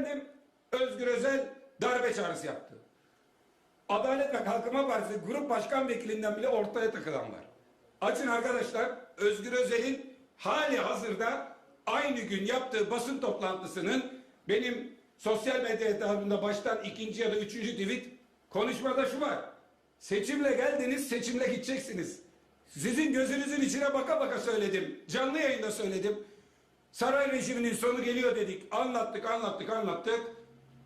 Efendim Özgür Özel darbe çağrısı yaptı. Adalet ve Kalkınma Partisi grup başkan vekilinden bile ortaya takılan var. Açın arkadaşlar Özgür Özel'in hali hazırda aynı gün yaptığı basın toplantısının benim sosyal medya hesabımda baştan ikinci ya da üçüncü tweet konuşmada şu var. Seçimle geldiniz seçimle gideceksiniz. Sizin gözünüzün içine baka baka söyledim. Canlı yayında söyledim. Saray rejiminin sonu geliyor dedik. Anlattık, anlattık, anlattık.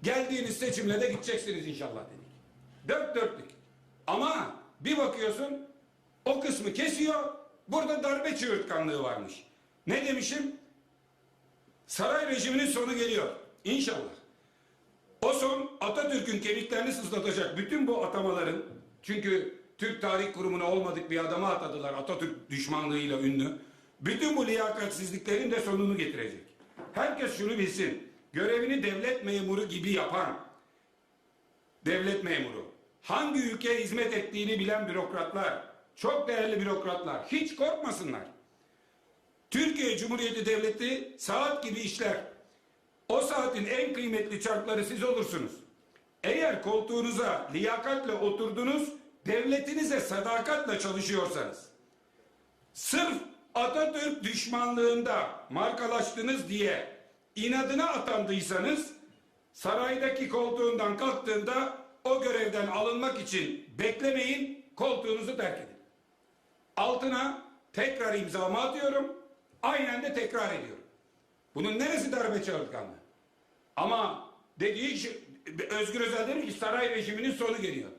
Geldiğiniz seçimle de gideceksiniz inşallah dedik. Dört dörtlük. Ama bir bakıyorsun o kısmı kesiyor. Burada darbe çığırtkanlığı varmış. Ne demişim? Saray rejiminin sonu geliyor. İnşallah. O son Atatürk'ün kemiklerini sızlatacak bütün bu atamaların çünkü Türk Tarih Kurumu'na olmadık bir adama atadılar Atatürk düşmanlığıyla ünlü. Bütün bu liyakatsizliklerin de sonunu getirecek. Herkes şunu bilsin. Görevini devlet memuru gibi yapan devlet memuru, hangi ülkeye hizmet ettiğini bilen bürokratlar, çok değerli bürokratlar hiç korkmasınlar. Türkiye Cumhuriyeti Devleti saat gibi işler. O saatin en kıymetli çarkları siz olursunuz. Eğer koltuğunuza liyakatle oturdunuz, devletinize sadakatle çalışıyorsanız, sırf Atatürk düşmanlığında markalaştınız diye inadına atandıysanız, saraydaki koltuğundan kalktığında o görevden alınmak için beklemeyin, koltuğunuzu terk edin. Altına tekrar imzamı atıyorum, aynen de tekrar ediyorum. Bunun neresi darbe çağırtkanlığı? Ama dediği şey, Özgür Özel demiş ki saray rejiminin sonu geliyor.